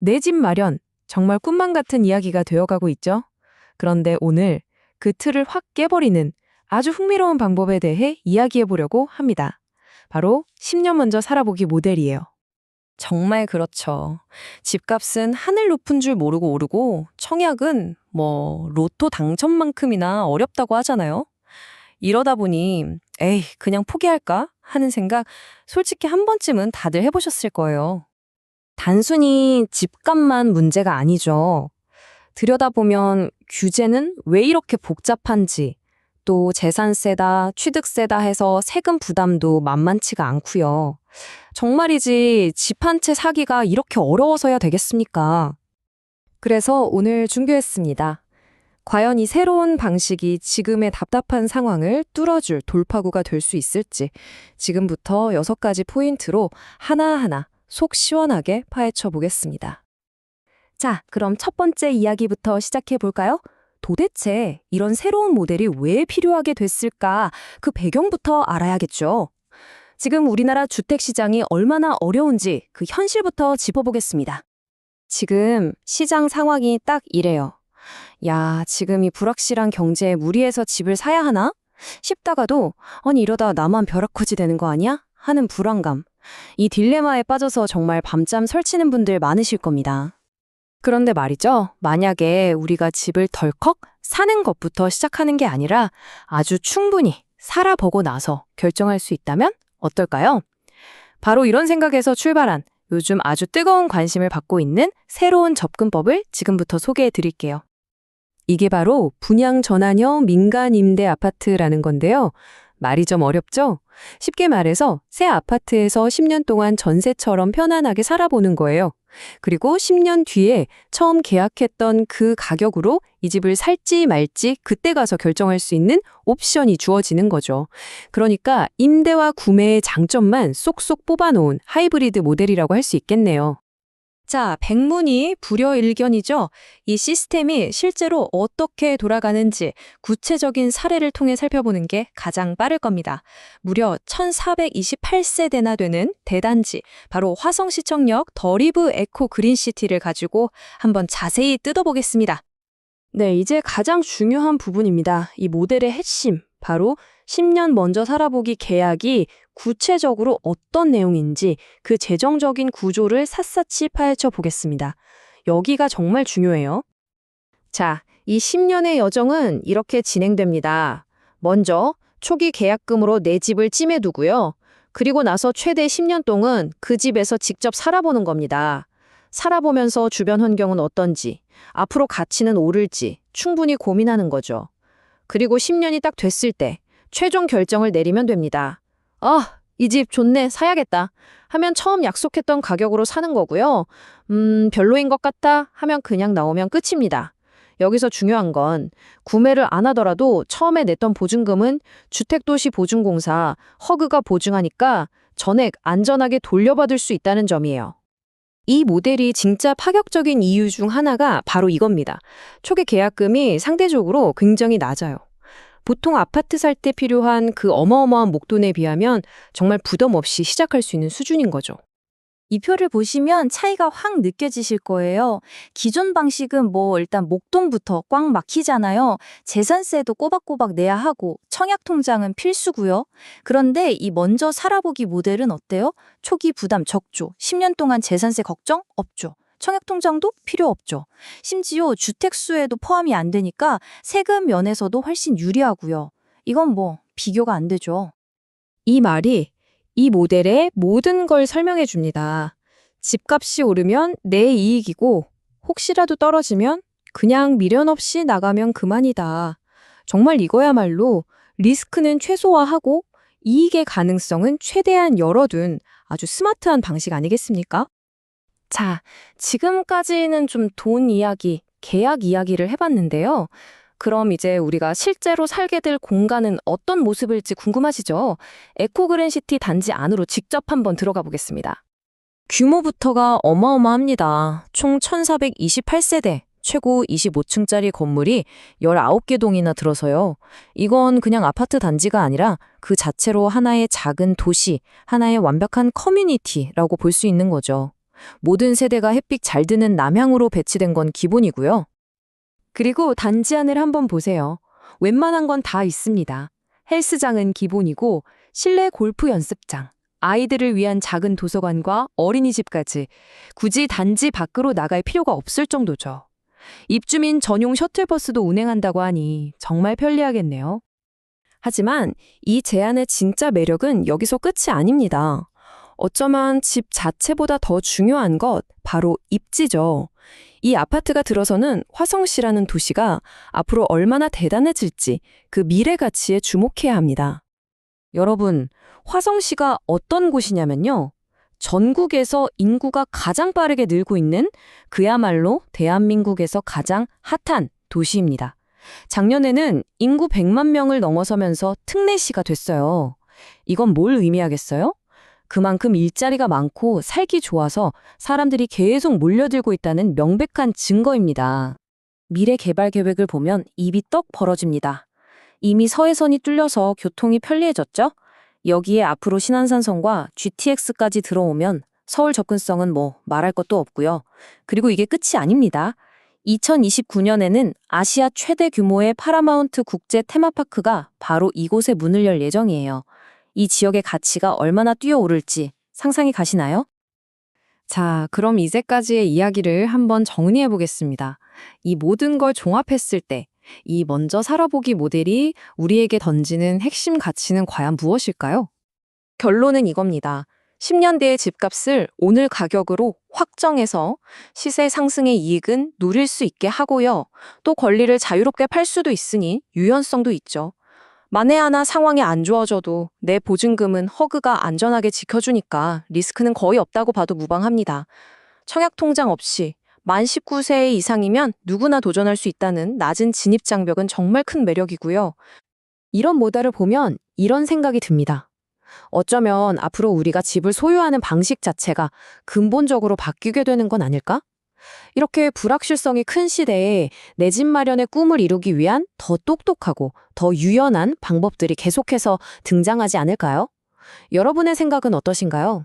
내 집 마련, 정말 꿈만 같은 이야기가 되어가고 있죠. 그런데 오늘 그 틀을 확 깨버리는 아주 흥미로운 방법에 대해 이야기해 보려고 합니다. 바로 10년 먼저 살아보기 모델이에요. 정말 그렇죠. 집값은 하늘 높은 줄 모르고 오르고 청약은 뭐 로또 당첨만큼이나 어렵다고 하잖아요. 이러다 보니 에이 그냥 포기할까 하는 생각 솔직히 한 번쯤은 다들 해보셨을 거예요. 단순히 집값만 문제가 아니죠. 들여다보면 규제는 왜 이렇게 복잡한지 또 재산세다, 취득세다 해서 세금 부담도 만만치가 않고요. 정말이지 집 한 채 사기가 이렇게 어려워서야 되겠습니까? 그래서 오늘 준비했습니다. 과연 이 새로운 방식이 지금의 답답한 상황을 뚫어줄 돌파구가 될 수 있을지 지금부터 여섯 가지 포인트로 하나하나 속 시원하게 파헤쳐 보겠습니다. 자, 그럼 첫 번째 이야기부터 시작해 볼까요? 도대체 이런 새로운 모델이 왜 필요하게 됐을까? 그 배경부터 알아야겠죠. 지금 우리나라 주택 시장이 얼마나 어려운지 그 현실부터 짚어보겠습니다. 지금 시장 상황이 딱 이래요. 야, 지금 이 불확실한 경제에 무리해서 집을 사야 하나? 싶다가도 아니 이러다 나만 벼락거지 되는 거 아니야? 하는 불안감. 이 딜레마에 빠져서 정말 밤잠 설치는 분들 많으실 겁니다. 그런데 말이죠. 만약에 우리가 집을 덜컥 사는 것부터 시작하는 게 아니라 아주 충분히 살아보고 나서 결정할 수 있다면 어떨까요? 바로 이런 생각에서 출발한 요즘 아주 뜨거운 관심을 받고 있는 새로운 접근법을 지금부터 소개해 드릴게요. 이게 바로 분양 전환형 민간 임대 아파트라는 건데요. 말이 좀 어렵죠? 쉽게 말해서 새 아파트에서 10년 동안 전세처럼 편안하게 살아보는 거예요. 그리고 10년 뒤에 처음 계약했던 그 가격으로 이 집을 살지 말지 그때 가서 결정할 수 있는 옵션이 주어지는 거죠. 그러니까 임대와 구매의 장점만 쏙쏙 뽑아놓은 하이브리드 모델이라고 할 수 있겠네요. 자, 백문이 불여일견이죠. 이 시스템이 실제로 어떻게 돌아가는지 구체적인 사례를 통해 살펴보는 게 가장 빠를 겁니다. 무려 1428세대나 되는 대단지, 바로 화성시청역 더리브 에코 그린시티를 가지고 한번 자세히 뜯어보겠습니다. 네, 이제 가장 중요한 부분입니다. 이 모델의 핵심, 바로 10년 먼저 살아보기 계약이 구체적으로 어떤 내용인지 그 재정적인 구조를 샅샅이 파헤쳐 보겠습니다. 여기가 정말 중요해요. 자, 이 10년의 여정은 이렇게 진행됩니다. 먼저 초기 계약금으로 내 집을 찜해 두고요. 그리고 나서 최대 10년 동안 그 집에서 직접 살아보는 겁니다. 살아보면서 주변 환경은 어떤지, 앞으로 가치는 오를지 충분히 고민하는 거죠. 그리고 10년이 딱 됐을 때 최종 결정을 내리면 됩니다. 아, 이 집 좋네, 사야겠다. 하면 처음 약속했던 가격으로 사는 거고요. 음, 별로인 것 같다 하면 그냥 나오면 끝입니다. 여기서 중요한 건 구매를 안 하더라도 처음에 냈던 보증금은 주택도시보증공사 허그가 보증하니까 전액 안전하게 돌려받을 수 있다는 점이에요. 이 모델이 진짜 파격적인 이유 중 하나가 바로 이겁니다. 초기 계약금이 상대적으로 굉장히 낮아요. 보통 아파트 살 때 필요한 그 어마어마한 목돈에 비하면 정말 부담 없이 시작할 수 있는 수준인 거죠. 이 표를 보시면 차이가 확 느껴지실 거예요. 기존 방식은 뭐 일단 목돈부터 꽉 막히잖아요. 재산세도 꼬박꼬박 내야 하고 청약 통장은 필수고요. 그런데 이 먼저 살아보기 모델은 어때요? 초기 부담 적죠. 10년 동안 재산세 걱정 없죠. 청약 통장도 필요 없죠. 심지어 주택 수에도 포함이 안 되니까 세금 면에서도 훨씬 유리하고요. 이건 뭐 비교가 안 되죠. 이 말이 이 모델의 모든 걸 설명해 줍니다. 집값이 오르면 내 이익이고 혹시라도 떨어지면 그냥 미련 없이 나가면 그만이다. 정말 이거야말로 리스크는 최소화하고 이익의 가능성은 최대한 열어둔 아주 스마트한 방식 아니겠습니까? 자, 지금까지는 좀 돈 이야기, 계약 이야기를 해봤는데요. 그럼 이제 우리가 실제로 살게 될 공간은 어떤 모습일지 궁금하시죠? 에코그린시티 단지 안으로 직접 한번 들어가 보겠습니다. 규모부터가 어마어마합니다. 총 1428세대, 최고 25층짜리 건물이 19개 동이나 들어서요. 이건 그냥 아파트 단지가 아니라 그 자체로 하나의 작은 도시, 하나의 완벽한 커뮤니티라고 볼 수 있는 거죠. 모든 세대가 햇빛 잘 드는 남향으로 배치된 건 기본이고요. 그리고 단지 안을 한번 보세요. 웬만한 건 다 있습니다. 헬스장은 기본이고 실내 골프 연습장, 아이들을 위한 작은 도서관과 어린이집까지 굳이 단지 밖으로 나갈 필요가 없을 정도죠. 입주민 전용 셔틀버스도 운행한다고 하니 정말 편리하겠네요. 하지만 이 제안의 진짜 매력은 여기서 끝이 아닙니다. 어쩌면 집 자체보다 더 중요한 것 바로 입지죠. 이 아파트가 들어서는 화성시라는 도시가 앞으로 얼마나 대단해질지 그 미래 가치에 주목해야 합니다. 여러분, 화성시가 어떤 곳이냐면요. 전국에서 인구가 가장 빠르게 늘고 있는 그야말로 대한민국에서 가장 핫한 도시입니다. 작년에는 인구 100만 명을 넘어서면서 특례시가 됐어요. 이건 뭘 의미하겠어요? 그만큼 일자리가 많고 살기 좋아서 사람들이 계속 몰려들고 있다는 명백한 증거입니다. 미래 개발 계획을 보면 입이 떡 벌어집니다. 이미 서해선이 뚫려서 교통이 편리해졌죠? 여기에 앞으로 신안산선과 GTX까지 들어오면 서울 접근성은 뭐 말할 것도 없고요. 그리고 이게 끝이 아닙니다. 2029년에는 아시아 최대 규모의 파라마운트 국제 테마파크가 바로 이곳에 문을 열 예정이에요. 이 지역의 가치가 얼마나 뛰어오를지 상상이 가시나요? 자, 그럼 이제까지의 이야기를 한번 정리해 보겠습니다. 이 모든 걸 종합했을 때, 이 먼저 살아보기 모델이 우리에게 던지는 핵심 가치는 과연 무엇일까요? 결론은 이겁니다. 10년 뒤의 집값을 오늘 가격으로 확정해서 시세 상승의 이익은 누릴 수 있게 하고요. 또 권리를 자유롭게 팔 수도 있으니 유연성도 있죠. 만에 하나 상황이 안 좋아져도 내 보증금은 허그가 안전하게 지켜주니까 리스크는 거의 없다고 봐도 무방합니다. 청약 통장 없이 만 19세 이상이면 누구나 도전할 수 있다는 낮은 진입 장벽은 정말 큰 매력이고요. 이런 모델을 보면 이런 생각이 듭니다. 어쩌면 앞으로 우리가 집을 소유하는 방식 자체가 근본적으로 바뀌게 되는 건 아닐까? 이렇게 불확실성이 큰 시대에 내 집 마련의 꿈을 이루기 위한 더 똑똑하고 더 유연한 방법들이 계속해서 등장하지 않을까요? 여러분의 생각은 어떠신가요?